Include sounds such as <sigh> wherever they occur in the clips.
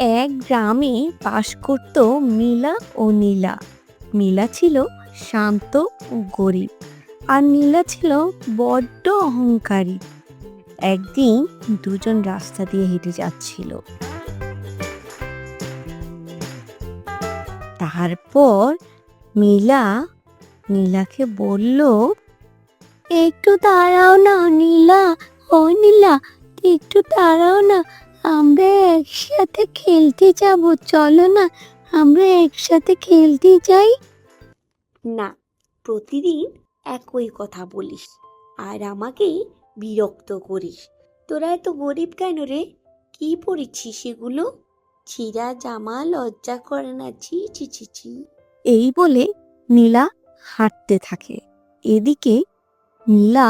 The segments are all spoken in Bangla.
এক গ্রামে বাস করত মিলা ও নীলা। মিলা ছিল শান্ত ও গরিব আর নীলা ছিল বড্ড অহংকারী। একদিন দুজন রাস্তা দিয়ে হেঁটে যাচ্ছিল। তারপর মিলা নীলাকে বলল, একটু দাঁড়াও না নীলা, ও নীলা, একটু দাঁড়াও না খেলতে যাব চলো না আমরা একসাথে খেলতে যাই। না প্রতিদিন একই কথা বলিস আর আমাকেই বিরক্ত করিস। তোরা এত গরিব কেন রে? কি পড়েছিস সেগুলো ছিঁড়া জামা লজ্জা করে না ছি ছি ছি ছি। এই বলে নীলা হাঁটতে থাকে। এদিকে নীলা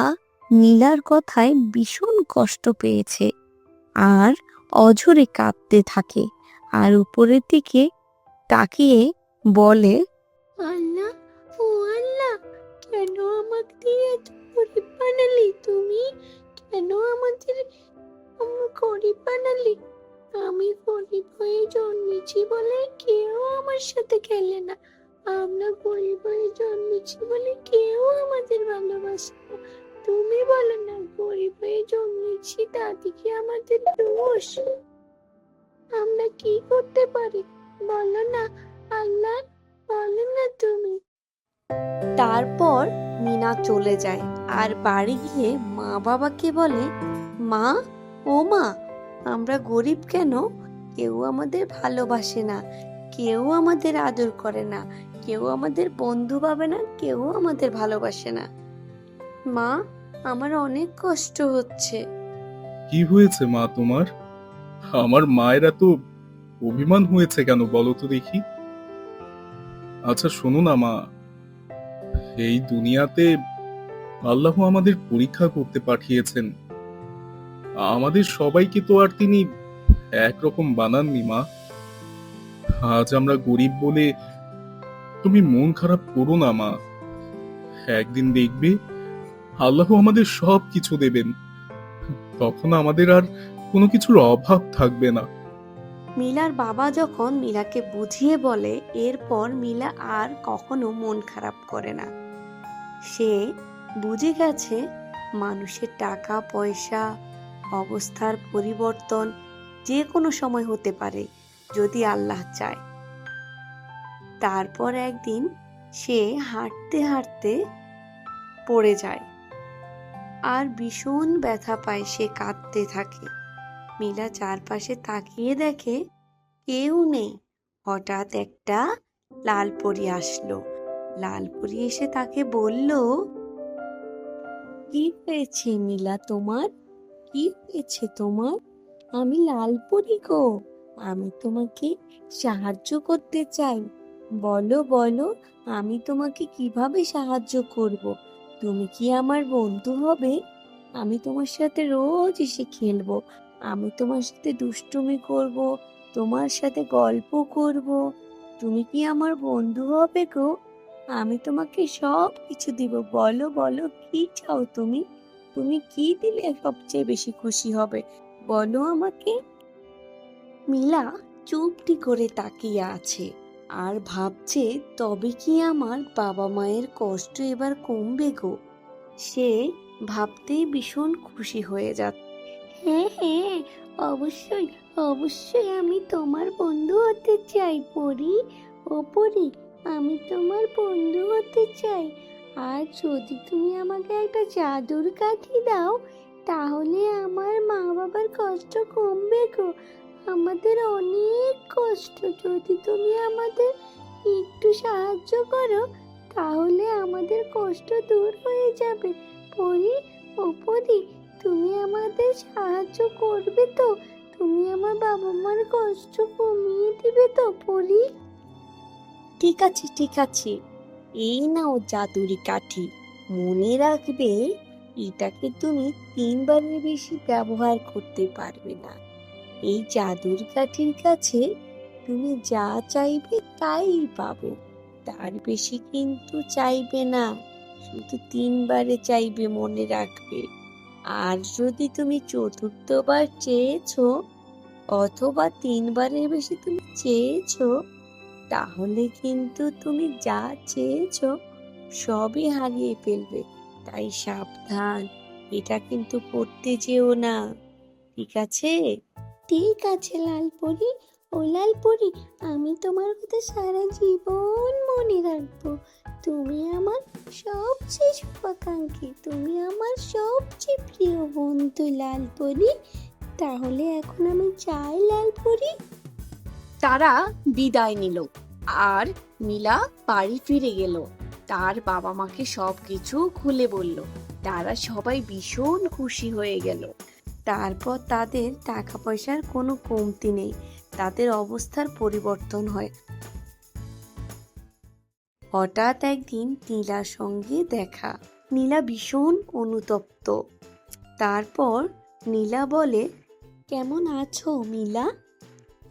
নীলার কথায় ভীষণ কষ্ট পেয়েছে আর অঝরে কাঁদতে থাকে। আর উপরের দিকে তাকিয়ে বলে, আল্লাহ, ও আল্লাহ, কেন আমাকে এত গরিব বানালি তুমি? কেন আমাদের আম- গরিব বানালি? আমি গরিব হয়ে জন্মেছি বলে কেউ আমার সাথে খেলে না। আমরা গরিব হয়ে জন্মেছি বলে কেউ আমাদের ভালোবাসে না। তুমি বলো না, গরিব হয়ে জন্মেছি তাতে কি আমাদের দোষ? আমরা কি করতে পারি? বলো না আল্লাহ বলো না তুমি। তারপর মিনা চলে যায় আর বাড়ি গিয়ে মা বাবাকে বলে মা ও মা আমরা গরিব কেন? কেউ আমাদের ভালোবাসে না কেউ আমাদের আদর করে না কেউ আমাদের বন্ধু পাবে না কেউ আমাদের ভালোবাসে না। মা আমার অনেক কষ্ট হচ্ছে। কি হয়েছে মা তোমার? <laughs> আমার মায়ের এত অভিমান হয়েছে কেন বলো তো দেখি? আচ্ছা শোনো না মা। এই দুনিয়াতে আল্লাহ আমাদের পরীক্ষা করতে পাঠিয়েছেন। আমাদের সবাইকে তো আর তিনি একরকম বানাননি মা। আজ আমরা গরিব বলে তুমি মন খারাপ করো না মা। একদিন দেখবে আল্লাহ আমাদের সব কিছু দেবেন। তখন আমাদের আর কোনো কিছুর অভাব থাকবে না। মিলার বাবা যখন মিলাকে বুঝিয়ে বলে, এরপর মিলা আর কখনো মন খারাপ করে না। সে বুঝে গেছে মানুষের টাকা, পয়সা, অবস্থার পরিবর্তন যে কোনো সময় হতে পারে যদি আল্লাহ চায়। তারপর একদিন সে হাঁটতে হাঁটতে পড়ে যায়। আর ভীষণ ব্যথা পায় সে কাঁদতে থাকে। মিলা চারপাশে তাকিয়ে দেখে কেউ নেই। হঠাৎ একটা লাল পরি আসলো। লাল পরি এসে তাকে বলল, কি হয়েছে মিলা তোমার? কি হয়েছে তোমার? আমি লাল পরি গো। আমি তোমাকে সাহায্য করতে চাই। বলো বলো, আমি তোমাকে কীভাবে সাহায্য করব? তুমি কি আমার বন্ধু হবে? আমি তোমার সাথে রোজ এসে খেলব। আমি তোমার সাথে দুষ্টুমি করব, তোমার সাথে গল্প করব। তুমি কি আমার বন্ধু হবে গো? আমি তোমাকে সব কিছু দিব। বলো বলো, কি চাও তুমি? তুমি কি দিলে সবচেয়ে বেশি খুশি হবে? বলো আমাকে। মিলা চুপটি করে তাকিয়ে আছে আর ভাবছে, তবে কি আমার বাবা মায়ের কষ্ট এবার কমবে গো? সে ভাবতেই ভীষণ খুশি হয়ে যাচ্ছে। হ্যাঁ হ্যাঁ অবশ্যই অবশ্যই আমি তোমার বন্ধু হতে চাই, পরি। ও পরি, আমি তোমার বন্ধু হতে চাই। আর যদি তুমি আমাকে একটা জাদুর কাঠি দাও, তাহলে আমার মা বাবার কষ্ট কমবে গো। আমাদের অনেক কষ্ট। যদি তুমি আমাদের একটু সাহায্য করো, তাহলে আমাদের কষ্ট দূর হয়ে যাবে। পরি, ও পরি তুমি আমাদের সাহায্য করবে তো। তুমি আমার বাবা মার কষ্ট কমিয়ে দিবে তো পরি ঠিক আছে ঠিক আছে। এই নাও জাদুরি কাঠি। মনে রাখবে, এটাকে তুমি তিনবারের বেশি ব্যবহার করতে পারবে না। এই জাদুর কাঠির কাছে তুমি যা চাইবে তাই পাবে। তার বেশি কিন্তু চাইবে না। শুধু তিনবারে চাইবে মনে রাখবে। আর যদি তুমি চতুর্থবার চেয়েছো অথবা তিনবারের বেশি তুমি চেয়েছো, তাহলে কিন্তু তুমি যা চেয়েছো সবই হারিয়ে ফেলবে। তাই সাবধান, এটা কিন্তু করতে যেও না। ঠিক আছে? ঠিক আছে, লালপরি। ও লালপরি, আমি তোমার কথা সারা জীবন মনে রাখব। তুমি আমার সবচেয়ে শুভাকাঙ্ক্ষী তুমি আমার সবচেয়ে প্রিয় বন্ধু লালপরি তাহলে এখন আমি চাই লালপরি তারা বিদায় নিল আর নীলা বাড়ি ফিরে গেল। তার বাবা মাকে সবকিছু খুলে বলল। তারা সবাই ভীষণ খুশি হয়ে গেল। তারপর তাদের টাকা পয়সার কোনো কমতি নেই। তাদের অবস্থার পরিবর্তন হয়। হঠাৎ একদিন নীলার সঙ্গে দেখা। নীলা ভীষণ অনুতপ্ত। তারপর নীলা বলে, কেমন আছো নীলা?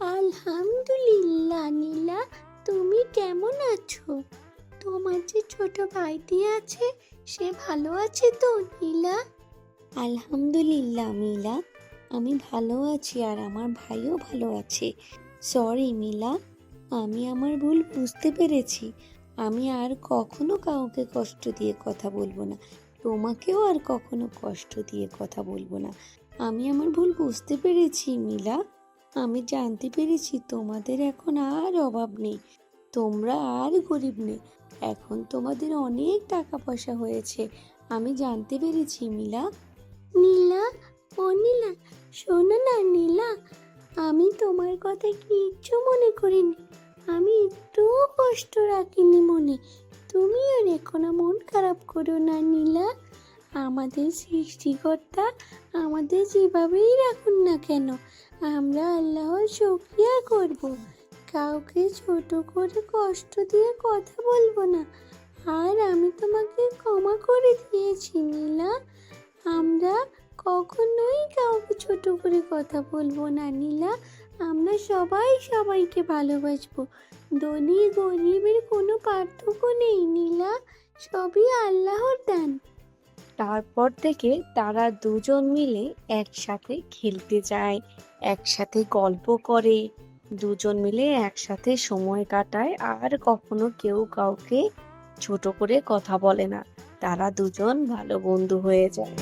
আলহামদুলিল্লাহ নীলা, তুমি কেমন আছো? তোমার যে ছোট ভাইটি আছে, সে ভালো আছে তো নীলা? আলহামদুলিল্লাহ মিলা আমি ভালো আছি আর আমার ভাইও ভালো আছে। সরি মিলা আমি আমার ভুল বুঝতে পেরেছি। আমি আর কখনো কাউকে কষ্ট দিয়ে কথা বলব না। তোমাকেও আর কখনো কষ্ট দিয়ে কথা বলব না। আমি আমার ভুল বুঝতে পেরেছি, মিলা। আমি জানতে পেরেছি তোমাদের এখন আর অভাব নেই। তোমরা আর গরিব নেই। এখন তোমাদের অনেক টাকা পয়সা হয়েছে। আমি জানতে পেরেছি, মিলা। নীলা, ও নীলা, শোনো না, নীলা। আমি তোমার কথা কিচ্ছু মনে করিনি। আমি একটুও কষ্ট রাখিনি মনে। তুমিও রেখো না, মন খারাপ করো না নীলা। আমাদের সৃষ্টিকর্তা আমাদের যেভাবেই রাখুন না কেন, আমরা আল্লাহর শুকরিয়া করব। কাউকে ছোট করে কষ্ট দিয়ে কথা বলব না। আর আমি তোমাকে ক্ষমা করে দিয়েছি নীলা। আমরা কখনোই কাউকে ছোট করে কথা বলব না নীলা। আমরা সবাই সবাইকে ভালোবাসবো। ধনী গরিবের কোনো পার্থক্য নেই, নীলা। সবই আল্লাহর দান। তারপর থেকে তারা দুজন মিলে একসাথে খেলতে যায়, একসাথে গল্প করে। দুজন মিলে একসাথে সময় কাটায় আর কখনো কেউ কাউকে ছোট করে কথা বলে না। তারা দুজন ভালো বন্ধু হয়ে যায়।